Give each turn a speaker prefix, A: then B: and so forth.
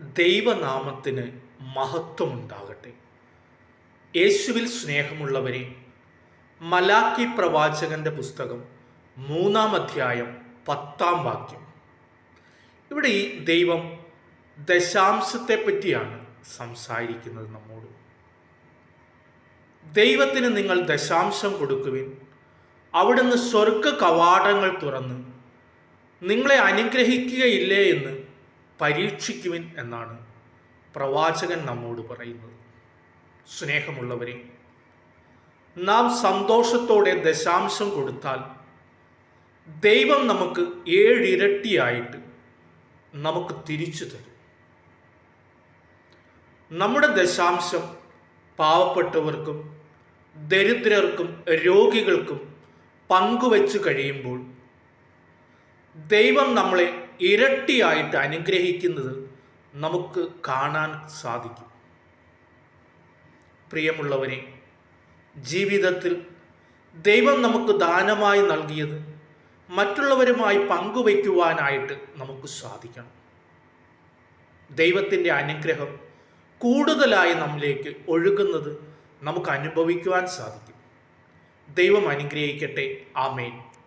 A: ദൈവനാമത്തിന് മഹത്വമുണ്ടാകട്ടെ. യേശുവിൽ സ്നേഹമുള്ളവരെ മലാക്കി പ്രവാചകന്റെ പുസ്തകം മൂന്നാം അധ്യായം പത്താം വാക്യം. ഇവിടെ ഈ ദൈവം ദശാംശത്തെ പറ്റിയാണ് സംസാരിക്കുന്നത് നമ്മോട്. ദൈവത്തിന് നിങ്ങൾ ദശാംശം കൊടുക്കുവിൻ. അവിടുന്ന് സ്വർഗ കവാടങ്ങൾ തുറന്ന് നിങ്ങളെ അനുഗ്രഹിക്കുകയില്ലേ എന്ന് പരീക്ഷിക്കുവിൻ എന്നാണ് പ്രവാചകൻ നമ്മോട് പറയുന്നത്. സ്നേഹമുള്ളവരെ നാം സന്തോഷത്തോടെ ദശാംശം കൊടുത്താൽ ദൈവം നമുക്ക് ഏഴിരട്ടിയായിട്ട് നമുക്ക് തിരിച്ചു തരും. നമ്മുടെ ദശാംശം പാവപ്പെട്ടവർക്കും ദരിദ്രർക്കും രോഗികൾക്കും പങ്കുവച്ചു കഴിയുമ്പോൾ ദൈവം നമ്മളെ ഇരട്ടിയായിട്ട് അനുഗ്രഹിക്കുന്നത് നമുക്ക് കാണാൻ സാധിക്കും. പ്രിയമുള്ളവരെ ജീവിതത്തിൽ ദൈവം നമുക്ക് ദാനമായി നൽകിയത് മറ്റുള്ളവരുമായി പങ്കുവയ്ക്കുവാനായിട്ട് നമുക്ക് സാധിക്കണം. ദൈവത്തിന്റെ അനുഗ്രഹം കൂടുതലായി നമ്മിലേക്ക് ഒഴുകുന്നത് നമുക്ക് അനുഭവിക്കുവാൻ സാധിക്കും. ദൈവം അനുഗ്രഹിക്കട്ടെ. ആമേൻ.